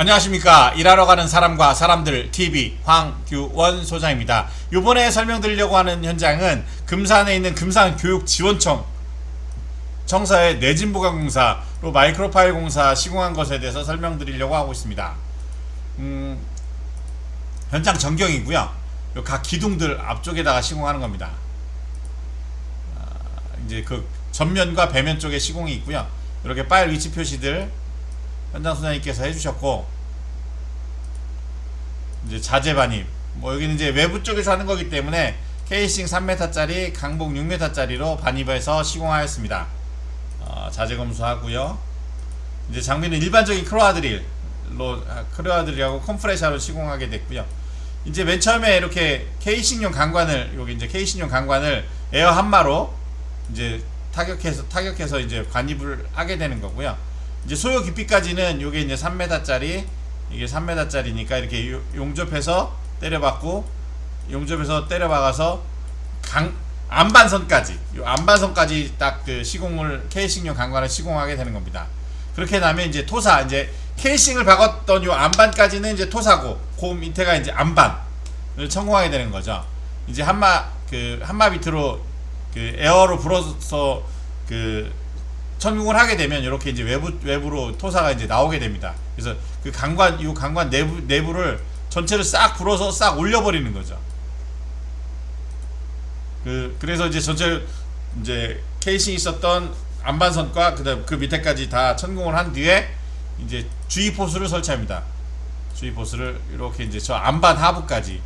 안녕하십니까. 일하러 가는 사람과 사람들 TV 황규원 소장입니다. 이번에 설명드리려고 하는 현장은 금산에 있는 금산교육지원청 청사의 내진보강공사로 마이크로파일 공사 시공한 것에 대해서 설명드리려고 하고 있습니다. 음, 현장 전경이고요. 요각 기둥들 앞쪽에다가 시공하는 겁니다. 아, 이제 그 전면과 배면 쪽에 시공이 있고요. 이렇게 파일 위치 표시들 현장 소장님께서 해주셨고 이제 자재 반입. 뭐 여기는 이제 외부 쪽에서 하는 거기 때문에 케이싱 3m짜리 강복 6m짜리로 반입해서 시공하였습니다. 어, 자재 검수하고요. 이제 장비는 일반적인 크로아드릴로 아, 크로아드릴하고 컴프레셔로 시공하게 됐고요. 이제 맨 처음에 이렇게 케이싱용 강관을 여기 이제 케이싱용 강관을 에어 한마로 이제 타격해서 타격해서 이제 관입을 하게 되는 거고요. 이제 소요 깊이까지는 요게 이제 3m짜리 이게 3m짜리니까 이렇게 요- 용접해서 때려박고 용접해서 때려박아서 강 안반선까지 요 안반선까지 딱 그 시공을 케이싱용 강관을 시공하게 되는 겁니다. 그렇게 나면 이제 토사 이제 케이싱을 박았던 요 안반까지는 이제 토사고 그 밑에가 이제 안반을 성공하게 되는 거죠. 이제 한마 그 한마 밑으로 그 에어로 불어서 그 천궁을 하게 되면 이렇게 이제 외부 외부로 토사가 이제 나오게 됩니다. 그래서 그 강관 이 강관 내부 내부를 전체를 싹 불어서 싹 올려버리는 거죠. 그 그래서 이제 전체 이제 케이싱 있었던 안반선과 그다음 그 밑에까지 다 천궁을 한 뒤에 이제 주의 포수를 설치합니다. 주의 포수를 이렇게 이제 저 안반 하부까지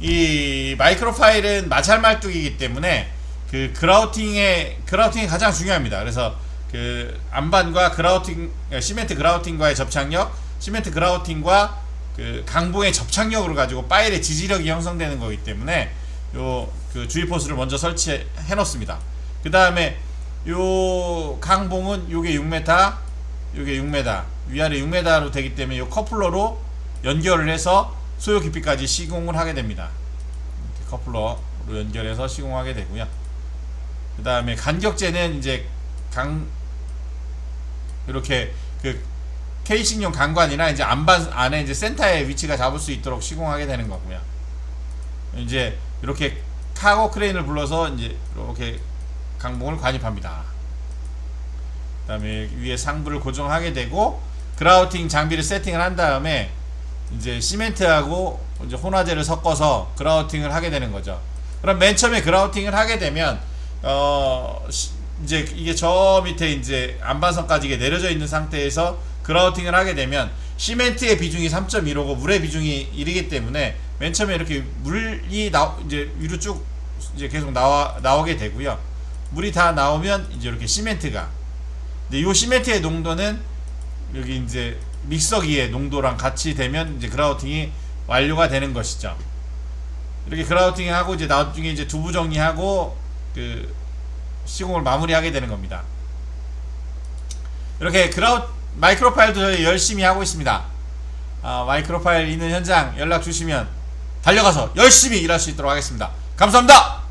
이 마이크로 파일은 마찰 말뚝이기 때문에 그 그라우팅의 그라우팅이 가장 중요합니다. 그래서 그 안반과 그라우팅 어, 시멘트 그라우팅과의 접착력, 시멘트 그라우팅과 그 강봉의 접착력으로 가지고 파일의 지지력이 형성되는 거기 때문에 요 그 주의 포수를 먼저 설치해 놓습니다. 그 다음에 요 강봉은 요게 6m, 요게 6m, 위아래 6m로 되기 때문에 요 커플러로 연결을 해서 소요 깊이까지 시공을 하게 됩니다. 커플러로 연결해서 시공하게 되고요. 그 다음에 간격재는 이제 강 이렇게 그 케이싱용 강관이나 이제 안반 안에 이제 센터에 위치가 잡을 수 있도록 시공하게 되는 거고요. 이제 이렇게 카고 크레인을 불러서 이제 이렇게 강봉을 관입합니다. 그다음에 위에 상부를 고정하게 되고 그라우팅 장비를 세팅을 한 다음에 이제 시멘트하고 이제 혼화제를 섞어서 그라우팅을 하게 되는 거죠. 그럼 맨 처음에 그라우팅을 하게 되면 어 시- 이제 이게 저 밑에 이제 안반선까지 이게 내려져 있는 상태에서 그라우팅을 하게 되면 시멘트의 비중이 3.15고 물의 비중이 1이기 때문에 맨 처음에 이렇게 물이 나 이제 위로 쭉 이제 계속 나와 나오게 되고요. 물이 다 나오면 이제 이렇게 시멘트가 근데 요 시멘트의 농도는 여기 이제 믹서기의 농도랑 같이 되면 이제 그라우팅이 완료가 되는 것이죠. 이렇게 그라우팅 하고 이제 나중에 이제 두부 정리하고 그 시공을 마무리하게 되는 겁니다. 이렇게 그라우 마이크로 파일도 저희 열심히 하고 있습니다. 아, 마이크로 파일 있는 현장 연락 주시면 달려가서 열심히 일할 수 있도록 하겠습니다. 감사합니다.